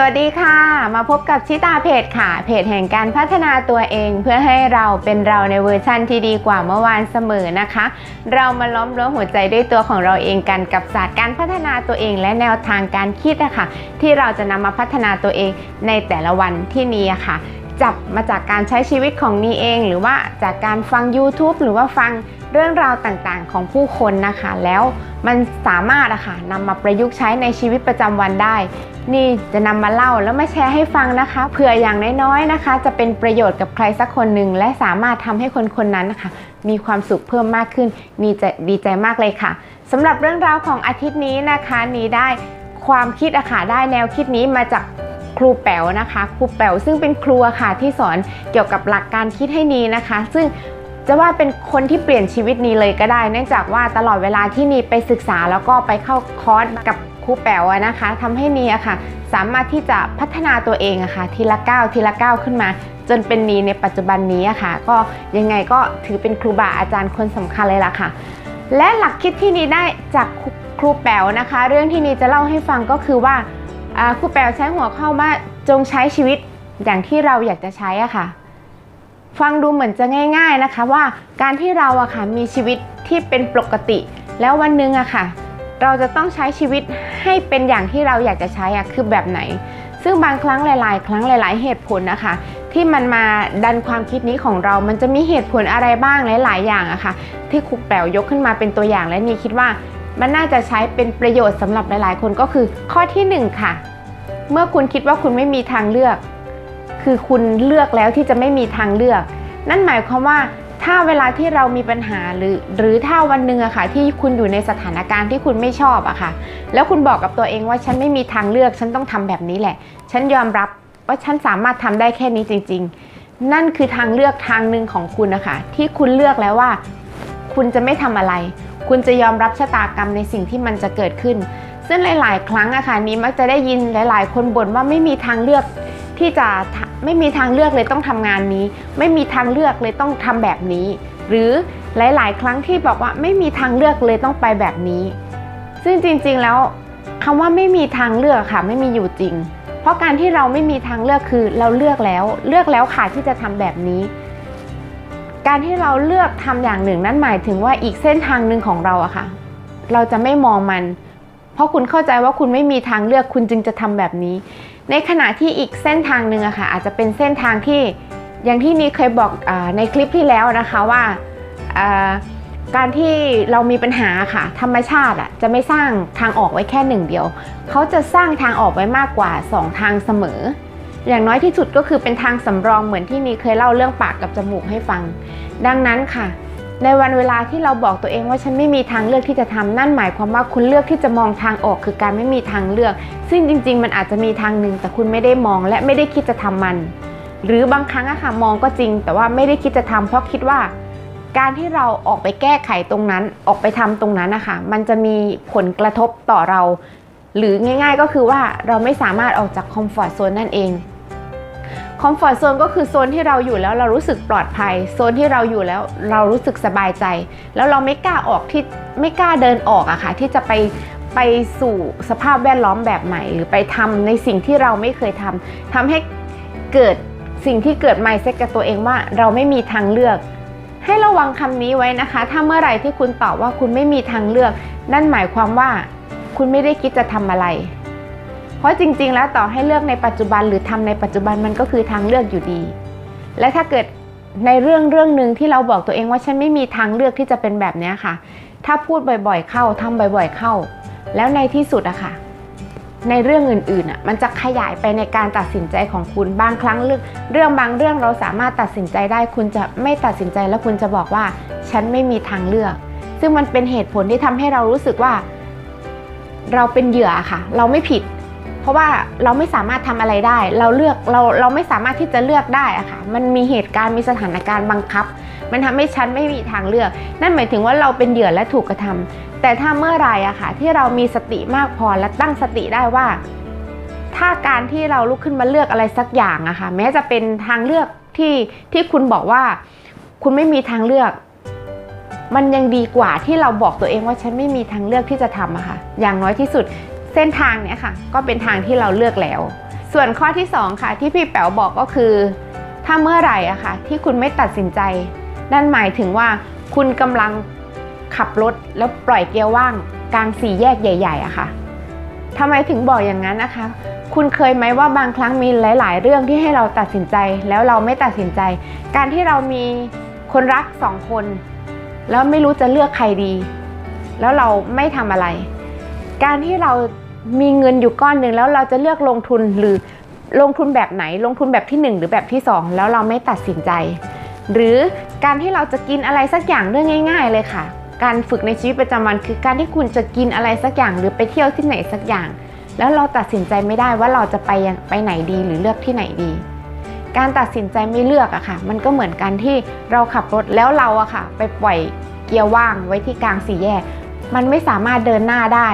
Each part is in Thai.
สวัสดีค่ะ มาพบกับชิตาเพจค่ะ เพจแห่งการพัฒนาตัวเอง เพื่อให้เราเป็นเราในเวอร์ชั่นที่ดีกว่าเมื่อวานเสมอนะคะ เรามาล้อมรั้วหัวใจด้วยตัวของเราเองกันกับศาสตร์การพัฒนาตัวเอง และแนวทางการคิดอะค่ะ ที่เราจะนำมาพัฒนาตัวเองในแต่ละวันที่นี้อะค่ะ จับมาจากการใช้ชีวิตของนีเอง หรือว่าจากการฟัง YouTube หรือว่าฟัง เรื่องราวต่างๆของผู้คนนะคะ แล้วมันสามารถอะค่ะนำมาประยุกต์ใช้ในชีวิตประจำวันได้ นี่จะนำมาเล่าแล้วมาแชร์ให้ฟังนะคะเผื่ออย่างน้อยๆนะคะ จะเป็นประโยชน์กับใครสักคนหนึ่งและสามารถทำให้คนคนนั้นนะคะมีความสุขเพิ่มมากขึ้น มีจะดีใจมากเลยค่ะสำหรับเรื่องราวของอาทิตย์นี้นะคะนี้ได้ความคิดอะค่ะได้แนวคิดนี้มาจากครูแป๋วนะคะ ครูแป๋วซึ่งเป็นครูอะค่ะที่สอนเกี่ยวกับหลักการคิดให้นี้นะคะ ซึ่ง จะว่าเป็นคนที่เปลี่ยนชีวิตนีเลยก็ได้ เนื่องจากว่าตลอดเวลาที่นีไปศึกษาแล้วก็ไปเข้าคอร์สกับครูแป๋วนะคะทำให้นีอะค่ะ สามารถที่จะพัฒนาตัวเองอะค่ะ ทีละก้าวทีละก้าวขึ้นมา จนเป็นนีในปัจจุบันนี้อะค่ะ ก็ยังไงก็ถือเป็นครูบาอาจารย์คนสำคัญเลยล่ะค่ะ และหลักคิดที่นีได้จากครูแป๋วนะคะ เรื่องที่นีจะเล่าให้ฟังก็คือว่าอ่าครูแป๋วใช้หัวข้อว่าจงใช้ชีวิตอย่างที่เราอยากจะใช้อะค่ะ ฟังดูเหมือนจะง่าย ๆนะคะว่าการที่เราอะค่ะมีชีวิตที่เป็นปกติ แล้ววันหนึงอะค่ะ เราจะต้องใช้ชีวิตให้เป็นอย่างที่เราอยากจะใช้อะคือแบบไหน ซึ่งบางครั้งหลาย ๆ ครั้งหลาย ๆ เหตุผลนะคะ ที่มันมาดันความคิดนี้ของเรา มันจะมีเหตุผลอะไรบ้างหลาย ๆ อย่างอะค่ะ ที่ครูแป๋วยกขึ้นมาเป็นตัวอย่างและนี่คิดว่ามันน่าจะใช้เป็นประโยชน์สำหรับหลาย ๆ คนก็คือข้อที่หนึ่งค่ะ เมื่อคุณคิดว่าคุณไม่มีทางเลือก คือคุณเลือกแล้วที่จะไม่มีทางเลือก นั่นหมายความว่าถ้าเวลาที่เรามีปัญหาหรือ หรือถ้าวันหนึ่งอะค่ะที่คุณอยู่ในสถานการณ์ที่คุณไม่ชอบอะค่ะ แล้วคุณบอกกับตัวเองว่าฉันไม่มีทางเลือก ฉันต้องทำแบบนี้แหละ ฉันยอมรับว่าฉันสามารถทำได้แค่นี้จริง ๆ นั่นคือทางเลือกทางหนึ่งของคุณนะคะที่คุณเลือกแล้วว่า คุณจะไม่ทำอะไร คุณจะยอมรับชะตากรรมในสิ่งที่มันจะเกิดขึ้น ซึ่งหลาย ๆ ครั้งอะค่ะนี้มักจะได้ยินหลาย ๆ คนบ่นว่าไม่มีทางเลือกที่จะ ไม่มีทางเลือกเลยต้องทำงานนี้ ไม่มีทางเลือกเลยต้องทำแบบนี้ หรือหลาย ๆ ครั้งที่บอกว่าไม่มีทางเลือกเลยต้องไปแบบนี้ ซึ่งจริงๆแล้วคำว่าไม่มีทางเลือกค่ะไม่มีอยู่จริง เพราะการที่เราไม่มีทางเลือกคือเราเลือกแล้ว เลือกแล้วค่ะที่จะทำแบบนี้ การที่เราเลือกทำอย่างหนึ่งนั่นหมายถึงว่าอีกเส้นทางหนึ่งของเราอะค่ะ เราจะไม่มองมัน เพราะคุณเข้าใจว่าคุณไม่มีทางเลือกคุณจึงจะทำแบบนี้ ในขณะที่อีกเส้นทางหนึ่งอะค่ะอาจจะเป็นเส้นทางที่อย่างที่นี่เคยบอกอในคลิปที่แล้วนะคะว่าอ่าการที่เรามีปัญหาค่ะ ธรรมชาติอะจะไม่สร้างทางออกไว้แค่หนึ่งเดียว เขาจะสร้างทางออกไว้มากกว่า 2 ทางเสมอ อย่างน้อยที่สุดก็คือเป็นทางสำรองเหมือนที่นี่เคยเล่าเรื่องปากกับจมูกให้ฟัง ดังนั้นค่ะ ในวันเวลาที่เราบอกตัวเองว่าฉันไม่มีทางเลือกที่จะทำนั่นหมายความว่าคุณเลือกที่จะมองทางออกคือการไม่มีทางเลือก ซึ่งจริง ๆ มันอาจจะมีทางหนึ่ง แต่คุณไม่ได้มองและไม่ได้คิดจะทำมัน หรือบางครั้งอะค่ะมองก็จริง แต่ว่าไม่ได้คิดจะทำเพราะคิดว่า การที่เราออกไปแก้ไขตรงนั้น ออกไปทำตรงนั้นนะคะมันจะมีผลกระทบต่อเรา หรือง่าย ๆ ก็คือว่าเราไม่สามารถออกจากคอมฟอร์ทโซนนั่นเอง คอมฟอร์ทโซนก็คือโซนที่เราอยู่แล้วเรารู้สึกปลอดภัย โซนที่เราอยู่แล้วเรารู้สึกสบายใจ แล้วเราไม่กล้าออกที่ไม่กล้าเดินออกอะค่ะ ที่จะไปไปสู่สภาพแวดล้อมแบบใหม่ หรือไปทำในสิ่งที่เราไม่เคยทำทำให้เกิดสิ่งที่เกิดไมเซ็ตกับตัวเองว่าเราไม่มีทางเลือก ให้ระวังคำนี้ไว้นะคะ ถ้าเมื่อไหร่ที่คุณตอบว่าคุณไม่มีทางเลือก นั่นหมายความว่าคุณไม่ได้คิดจะทำอะไร เพราะจริง ๆ แล้วต่อให้เลือกในปัจจุบันหรือทำในปัจจุบันมันก็คือทางเลือกอยู่ดี และถ้าเกิดในเรื่องเรื่องหนึ่งที่เราบอกตัวเองว่าฉันไม่มีทางเลือกที่จะเป็นแบบนี้ค่ะ ถ้าพูดบ่อยๆ เข้าทำบ่อยๆ เข้า แล้วในที่สุดอะค่ะ ในเรื่องอื่นๆอะมันจะขยายไปในการตัดสินใจของคุณบางครั้งเรื่องเรื่องบางเรื่องเราสามารถตัดสินใจได้ คุณจะไม่ตัดสินใจแล้วคุณจะบอกว่า ฉันไม่มีทางเลือก ซึ่งมันเป็นเหตุผลที่ทำให้เรารู้สึกว่า เราเป็นเหยื่อค่ะ เราไม่ผิด ราะว่าเราไม่สามารถทำอะไรได้ เราเลือกเราเราไม่สามารถที่จะเลือกได้อะค่ะมันมีเหตุการณ์มีสถานการณ์บังคับ มันทำให้ฉันไม่มีทางเลือก นั่นหมายถึงว่าเราเป็นเหยื่อและถูกกระทำแต่ถ้าเมื่อไรอะค่ะที่เรามีสติมากพอและตั้งสติได้ว่า ถ้าการที่เราลุกขึ้นมาเลือกอะไรสักอย่างอะค่ะแม้จะเป็นทางเลือกที่ที่คุณบอกว่า คุณไม่มีทางเลือกมันยังดีกว่าที่เราบอกตัวเองว่าฉันไม่มีทางเลือกที่จะทำอะค่ะ อย่างน้อยที่สุด ส้นทางเนี้ยค่ะ ก็เป็นทางที่เราเลือกแล้ว ส่วนข้อที่สองค่ะ ที่พี่แป๋วบอกก็คือ ถ้าเมื่อไหร่อะค่ะ ที่คุณไม่ตัดสินใจ นั่นหมายถึงว่าคุณกำลังขับรถแล้วปล่อยเกียร์ว่าง กลางสี่แยกใหญ่ๆอะค่ะทำไมถึงบอกอย่างนั้นนะคะ คุณเคยไหมว่าบางครั้งมีหลาย ๆ เรื่องที่ให้เราตัดสินใจ แล้วเราไม่ตัดสินใจ การที่เรามีคนรักสองคน แล้วไม่รู้จะเลือกใครดี แล้วเราไม่ทำอะไร การที่เรา มีเงินอยู่ก้อนหนึ่งแล้วเราจะเลือกลงทุนหรือลงทุนแบบไหนลงทุนแบบที่หนึ่งหรือแบบที่สองแล้วเราไม่ตัดสินใจ หรือการที่เราจะกินอะไรสักอย่างเรื่องง่าย ๆ เลยค่ะ การฝึกในชีวิตประจำวัน คือการที่คุณจะกินอะไรสักอย่าง หรือไปเที่ยวที่ไหนสักอย่าง แล้วเราตัดสินใจไม่ได้ว่าเราจะไปไปไหนดีหรือเลือกที่ไหนดี การตัดสินใจไม่เลือกอะค่ะ มันก็เหมือนกันที่เราขับรถแล้วเราอะค่ะ ไปปล่อยเกียร์ว่างไว้ที่กลางสี่แยก มันไม่สามารถเดินหน้าได้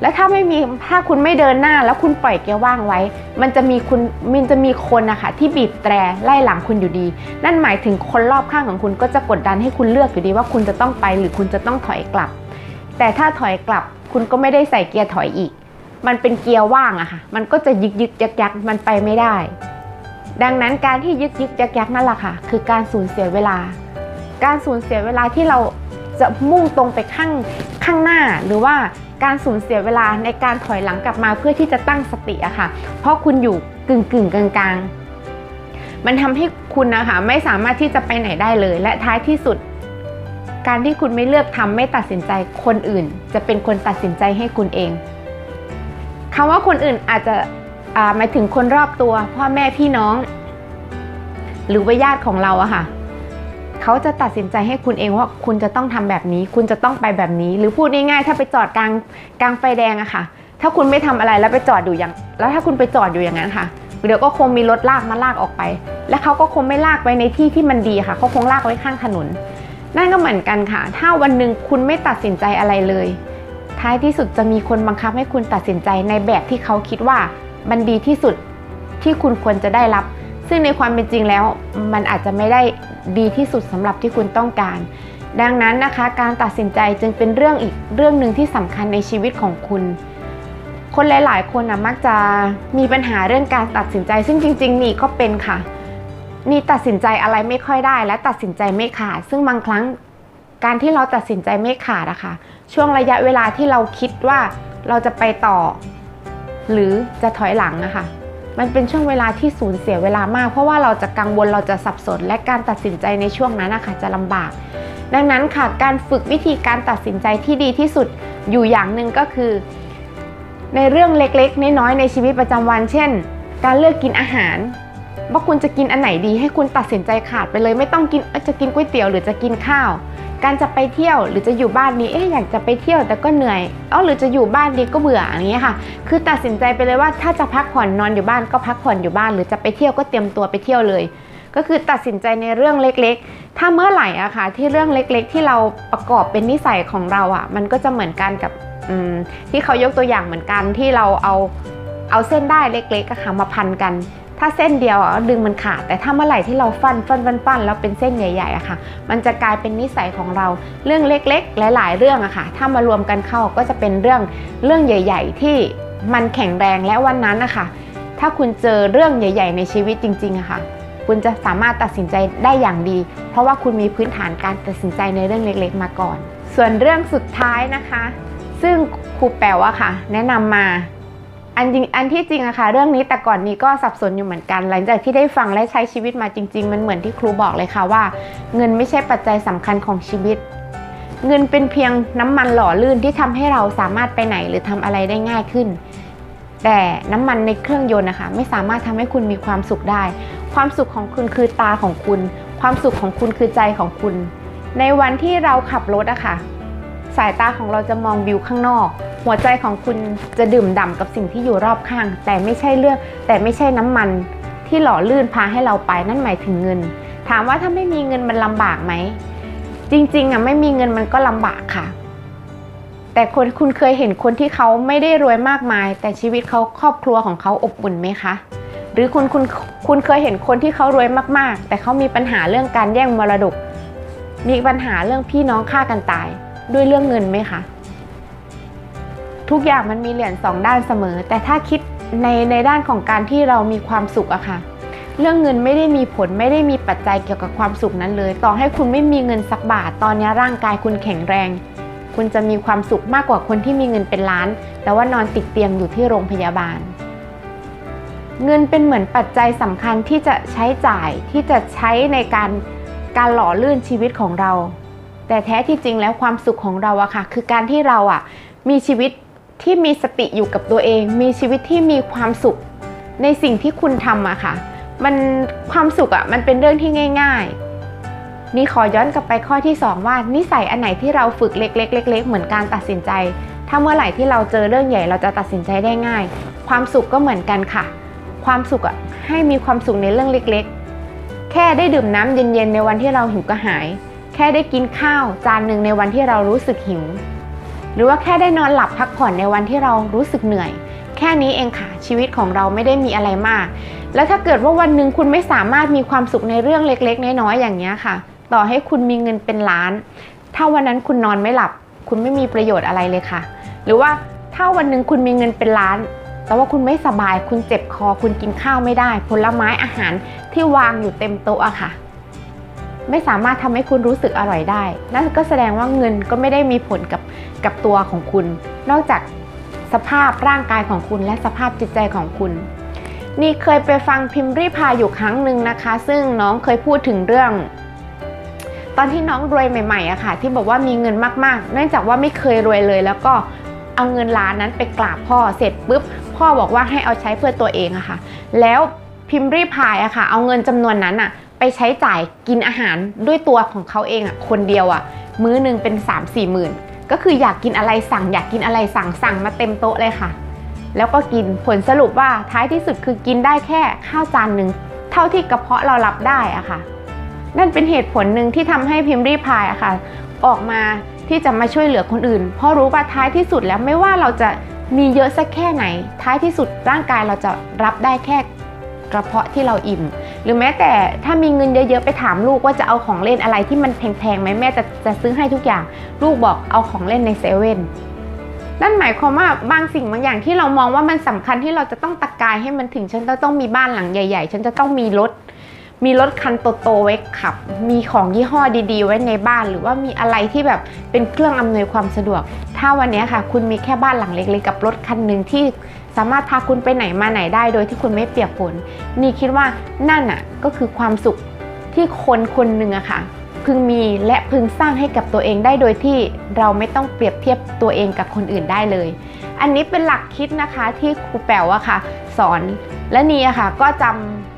แล้วถ้าไม่มีถ้าคุณไม่เดินหน้า แล้วคุณปล่อยเกียร์ว่างไว้ มันจะมีคุณมันจะมีคนนะคะที่บีบแตรไล่หลังคุณอยู่ดี นั่นหมายถึงคนรอบข้างของคุณก็จะกดดันให้คุณเลือกอยู่ดีว่าคุณจะต้องไปหรือคุณจะต้องถอยกลับ แต่ถ้าถอยกลับคุณก็ไม่ได้ใส่เกียร์ถอยอีก มันเป็นเกียร์ว่างอะค่ะ มันก็จะยึกยึกยักยักมันไปไม่ได้ ดังนั้นการที่ยึกยึกยักยักนั่นแหละค่ะ คือการสูญเสียเวลา การสูญเสียเวลาที่เรา จะมุ่งตรงไปข้างข้างหน้าหรือว่าการสูญเสียเวลาในการถอยหลังกลับมาเพื่อที่จะตั้งสติอะค่ะ เพราะคุณอยู่กึ่งกึ่งกลางกลางมันทำให้คุณนะคะไม่สามารถที่จะไปไหนได้เลย และท้ายที่สุด การที่คุณไม่เลือกทำไม่ตัดสินใจคนอื่น จะเป็นคนตัดสินใจให้คุณเองคำว่าคนอื่นอาจจะหมายถึงคนรอบตัว พ่อแม่พี่น้อง หรือว่าญาติของเราอะค่ะ เขาจะตัดสินใจให้คุณเองว่าคุณจะต้องทำแบบนี้ คุณจะต้องไปแบบนี้ หรือพูดง่ายๆถ้าไปจอดกลางกลางไฟแดงอะค่ะ ถ้าคุณไม่ทำอะไรแล้วไปจอดอยู่อย่าง แล้วถ้าคุณไปจอดอยู่อย่างนั้นค่ะ เดี๋ยวก็คงมีรถลากมาลากออกไป และเขาก็คงไม่ลากไปในที่ที่มันดีค่ะเขาคงลากไว้ข้างถนน นั่นก็เหมือนกันค่ะ ถ้าวันหนึ่งคุณไม่ตัดสินใจอะไรเลย ท้ายที่สุดจะมีคนบังคับให้คุณตัดสินใจในแบบที่เขาคิดว่ามันดีที่สุดที่คุณควรจะได้รับ ซึ่งในความเป็นจริงแล้วมันอาจจะไม่ได้ดีที่สุดสำหรับที่คุณต้องการ ดังนั้นนะคะการตัดสินใจจึงเป็นเรื่องอีกเรื่องหนึ่งที่สำคัญในชีวิตของคุณ คนหลาย ๆ คนนะมักจะมีปัญหาเรื่องการตัดสินใจ ซึ่งจริง ๆ นี่ก็เป็นค่ะ นี่ตัดสินใจอะไรไม่ค่อยได้ และตัดสินใจไม่ขาด ซึ่งบางครั้งการที่เราตัดสินใจไม่ขาดอะค่ะ ช่วงระยะเวลาที่เราคิดว่าเราจะไปต่อ หรือจะถอยหลังอะค่ะ มันเป็นช่วงเวลาที่สูญเสียเวลามาก เพราะว่าเราจะกังวลเราจะสับสน และการตัดสินใจในช่วงนั้นนะคะจะลำบาก ดังนั้นค่ะการฝึกวิธีการตัดสินใจที่ดีที่สุดอยู่อย่างหนึ่งก็คือ ในเรื่องเล็กๆน้อยๆในชีวิตประจำวัน เช่น การเลือกกินอาหาร ว่าคุณจะกินอันไหนดีให้คุณตัดสินใจขาดไปเลย ไม่ต้องกินจะกินก๋วยเตี๋ยวหรือจะกินข้าว การจะไปเที่ยวหรือจะอยู่บ้านนี้เอ๊ะอยากจะไปเที่ยวแต่ก็เหนื่อยอ๋อหรือจะอยู่บ้านดีก็เบื่ออย่างเงี้ยค่ะ คือตัดสินใจไปเลยว่าถ้าจะพักผ่อนนอนอยู่บ้านก็พักผ่อนอยู่บ้าน หรือจะไปเที่ยวก็เตรียมตัวไปเที่ยวเลย ก็คือตัดสินใจในเรื่องเล็กๆ ถ้าเมื่อไหร่อะค่ะที่เรื่องเล็กๆ ที่เราประกอบเป็นนิสัยของเราอะมันก็จะเหมือนกันกับที่เขายกตัวอย่างเหมือนกันที่เราเอาเอาเส้นได้เล็กๆอะค่ะมาพันกัน ถ้าเส้นเดียวอะดึงมันขาด แต่ถ้าเมื่อไหร่ที่เราฟันฟันฟันฟันแล้วเป็นเส้นใหญ่ๆอะค่ะ มันจะกลายเป็นนิสัยของเราเรื่องเล็กๆ หลาย ๆ เรื่องอะค่ะ ถ้ามารวมกันเข้าก็จะเป็นเรื่องเรื่องใหญ่ ๆ ที่มันแข็งแรงและวันนั้นนะคะถ้าคุณเจอเรื่องใหญ่ ๆ ในชีวิตจริงๆอะค่ะ คุณจะสามารถตัดสินใจได้อย่างดี เพราะว่าคุณมีพื้นฐานการตัดสินใจในเรื่องเล็กๆ มาก่อน ส่วนเรื่องสุดท้ายนะคะ ซึ่งครูแป๋วอะค่ะ แนะนำมา อันจริงอันที่จริงอะค่ะเรื่องนี้แต่ก่อนนี้ก็สับสนอยู่เหมือนกัน หลังจากที่ได้ฟังและใช้ชีวิตมาจริง ๆ มันเหมือนที่ครูบอกเลยค่ะว่า เงินไม่ใช่ปัจจัยสำคัญของชีวิต เงินเป็นเพียงน้ำมันหล่อลื่นที่ทำให้เราสามารถไปไหนหรือทำอะไรได้ง่ายขึ้น แต่น้ำมันในเครื่องยนต์นะคะไม่สามารถทำให้คุณมีความสุขได้ ความสุขของคุณคือตาของคุณ ความสุขของคุณคือใจของคุณ ในวันที่เราขับรถอะค่ะสายตาของเราจะมองวิวข้างนอก หัวใจของคุณจะดื่มด่ำกับสิ่งที่อยู่รอบข้าง แต่ไม่ใช่เรื่อง แต่ไม่ใช่น้ำมันที่หล่อลื่นพาให้เราไปนั่นหมายถึงเงิน ถามว่าถ้าไม่มีเงินมันลำบากไหม จริงๆอะไม่มีเงินมันก็ลำบากค่ะ แต่คนคุณเคยเห็นคนที่เขาไม่ได้รวยมากมาย แต่ชีวิตเขาครอบครัวของเขาอบอุ่นไหมคะหรือคุณคุณคุณเคยเห็นคนที่เขารวยมากๆ แต่เขามีปัญหาเรื่องการแย่งมรดก มีปัญหาเรื่องพี่น้องฆ่ากันตายด้วยเรื่องเงินไหมคะ ทุกอย่างมันมีเหรียญสองด้านเสมอ แต่ถ้าคิดในในด้านของการที่เรามีความสุขอะค่ะ เรื่องเงินไม่ได้มีผลไม่ได้มีปัจจัยเกี่ยวกับความสุขนั้นเลย ต่อให้คุณไม่มีเงินสักบาท ตอนนี้ร่างกายคุณแข็งแรง คุณจะมีความสุขมากกว่าคนที่มีเงินเป็นล้าน แต่ว่านอนติดเตียงอยู่ที่โรงพยาบาล เงินเป็นเหมือนปัจจัยสำคัญที่จะใช้จ่ายที่จะใช้ในการการหล่อลื่นชีวิตของเรา แต่แท้ที่จริงแล้วความสุขของเราอะค่ะ คือการที่เราอะมีชีวิต ที่มีสติอยู่กับตัวเอง มีชีวิตที่มีความสุขในสิ่งที่คุณทำอะค่ะ มันความสุขอะมันเป็นเรื่องที่ง่าย ๆ นี่ขอย้อนกลับไปข้อที่ 2 ว่านิสัยอันไหนที่เราฝึกเล็กๆเล็กๆเหมือนการตัดสินใจ ถ้าเมื่อไหร่ที่เราเจอเรื่องใหญ่เราจะตัดสินใจได้ง่าย ความสุขก็เหมือนกันค่ะ ความสุขอะให้มีความสุขในเรื่องเล็กๆ แค่ได้ดื่มน้ำเย็นๆในวันที่เราหิวกระหาย แค่ได้กินข้าวจานหนึ่งในวันที่เรารู้สึกหิว หรือว่าแค่ได้นอนหลับพักผ่อนในวันที่เรารู้สึกเหนื่อย แค่นี้เองค่ะ ชีวิตของเราไม่ได้มีอะไรมาก แล้วถ้าเกิดว่าวันหนึ่งคุณไม่สามารถมีความสุขในเรื่องเล็ก ๆ น้อยๆอย่างนี้ค่ะ ต่อให้คุณมีเงินเป็นล้าน ถ้าวันนั้นคุณนอนไม่หลับ คุณไม่มีประโยชน์อะไรเลยค่ะ หรือว่าถ้าวันหนึ่งคุณมีเงินเป็นล้านแต่ว่าคุณไม่สบายคุณเจ็บคอคุณกินข้าวไม่ได้ ผลไม้อาหารที่วางอยู่เต็มโต๊ะค่ะ ไม่สามารถทำให้คุณรู้สึกอร่อยได้ นั่นก็แสดงว่าเงินก็ไม่ได้มีผลกับกับตัวของคุณ นอกจากสภาพร่างกายของคุณและสภาพจิตใจของคุณ นี่เคยไปฟังพิมพ์รีพายอยู่ครั้งหนึ่งนะคะ ซึ่งน้องเคยพูดถึงเรื่อง ตอนที่น้องรวยใหม่ๆอะค่ะ ที่บอกว่ามีเงินมากๆ เนื่องจากว่าไม่เคยรวยเลย แล้วก็เอาเงินล้านนั้นไปกราบพ่อเสร็จปุ๊บพ่อบอกว่าให้เอาใช้เพื่อตัวเองอะค่ะ แล้วพิมพ์รีพายอะค่ะ เอาเงินจำนวนนั้นอะ ไปใช้จ่ายกินอาหารด้วยตัวของเขาเองอะคนเดียวอะมื้อหนึ่งเป็น 3 4หมื่นก็คืออยากกินอะไรสั่ง อยากกินอะไรสั่งสั่งมาเต็มโต๊ะเลยค่ะ แล้วก็กินผลสรุปว่าท้ายที่สุดคือกินได้แค่ข้าวจานหนึ่งเท่าที่กระเพาะเรารับได้อะค่ะ นั่นเป็นเหตุผลหนึ่งที่ทำให้พิมพ์รีพายอะค่ะ ออกมาที่จะมาช่วยเหลือคนอื่น เพราะรู้ว่าท้ายที่สุดแล้วไม่ว่าเราจะมีเยอะสักแค่ไหน ท้ายที่สุดร่างกายเราจะรับได้แค่กระเพาะที่เราอิ่ม หรือแม้แต่ถ้ามีเงินเยอะๆไปถามลูกว่าจะเอาของเล่นอะไรที่มันแพงๆไหมแม่จะจะซื้อให้ทุกอย่าง ลูกบอกเอาของเล่นในเซเว่นนั่นหมายความว่าบางสิ่งบางอย่างที่เรามองว่ามันสำคัญที่เราจะต้องตะกายให้มันถึงฉันจะต้องมีบ้านหลังใหญ่ ๆ ฉันจะต้องมีรถ มีรถคันโตๆไว้ขับ มีของยี่ห้อดีๆ ไว้ในบ้าน หรือว่ามีอะไรที่แบบเป็นเครื่องอำนวยความสะดวก ถ้าวันนี้ค่ะ คุณมีแค่บ้านหลังเล็กๆกับรถคันหนึ่งที่ สามารถพาคุณไปไหนมาไหนได้โดยที่คุณไม่เปียกฝนนี่คิดว่านั่นอะก็คือความสุขที่คนคนหนึ่งอะค่ะพึงมีและพึงสร้างให้กับตัวเองได้โดยที่เราไม่ต้องเปรียบเทียบตัวเองกับคนอื่นได้เลย อันนี้เป็นหลักคิดนะคะที่ครูแป๋วอะค่ะ สอนและนี่อะค่ะก็จ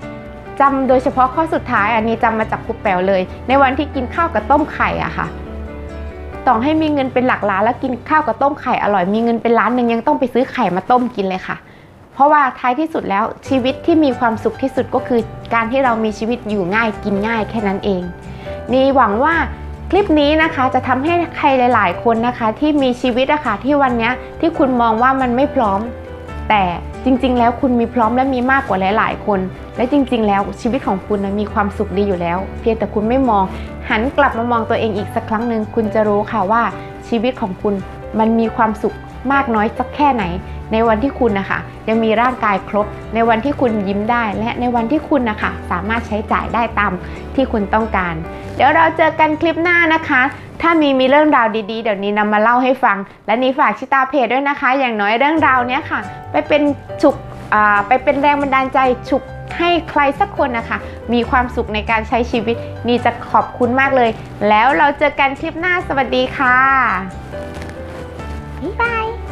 ำจำโดยเฉพาะข้อสุดท้ายอันนี้จำมาจากครูแป๋วเลย ในวันที่กินข้าวกับต้มไข่อะค่ะ ต่อให้มีเงินเป็นหลักล้านแล้วกินข้าวกับต้มไข่อร่อยมีเงินเป็นล้านหนึ่งยังต้องไปซื้อไข่มาต้มกินเลยค่ะ เพราะว่าท้ายที่สุดแล้วชีวิตที่มีความสุขที่สุดก็คือ การที่เรามีชีวิตอยู่ง่ายกินง่ายแค่นั้นเอง นี่หวังว่าคลิปนี้นะคะจะทำให้ใครหลาย ๆ คนนะคะที่มีชีวิตอะค่ะที่วันนี้ที่คุณมองว่ามันไม่พร้อม แต่จริง ๆ แล้วคุณมีพร้อมและมีมากกว่าหลาย ๆ คน และจริง ๆ แล้วชีวิตของคุณนะมีความสุขดีอยู่แล้ว เพียงแต่คุณไม่มอง หันกลับมามองตัวเองอีกสักครั้งหนึ่งคุณจะรู้ค่ะว่าชีวิตของคุณมันมีความสุข มากน้อยสักแค่ไหน ในวันที่คุณนะคะยังมีร่างกายครบ ในวันที่คุณยิ้มได้ และในวันที่คุณนะคะสามารถใช้จ่ายได้ตามที่คุณต้องการ เดี๋ยวเราเจอกันคลิปหน้านะคะ ถ้ามีมีเรื่องราวดีๆ เดี๋ยวนี้นำมาเล่าให้ฟัง และนี้ฝากชิตาเพจด้วยนะคะ อย่างน้อยเรื่องราวเนี้ยค่ะ ไปเป็นฉุกอ่าไปเป็นแรงบันดาลใจฉุกให้ใครสักคนนะคะ มีความสุขในการใช้ชีวิต นี่จะขอบคุณมากเลย แล้วเราเจอกันคลิปหน้าสวัสดีค่ะ Bye!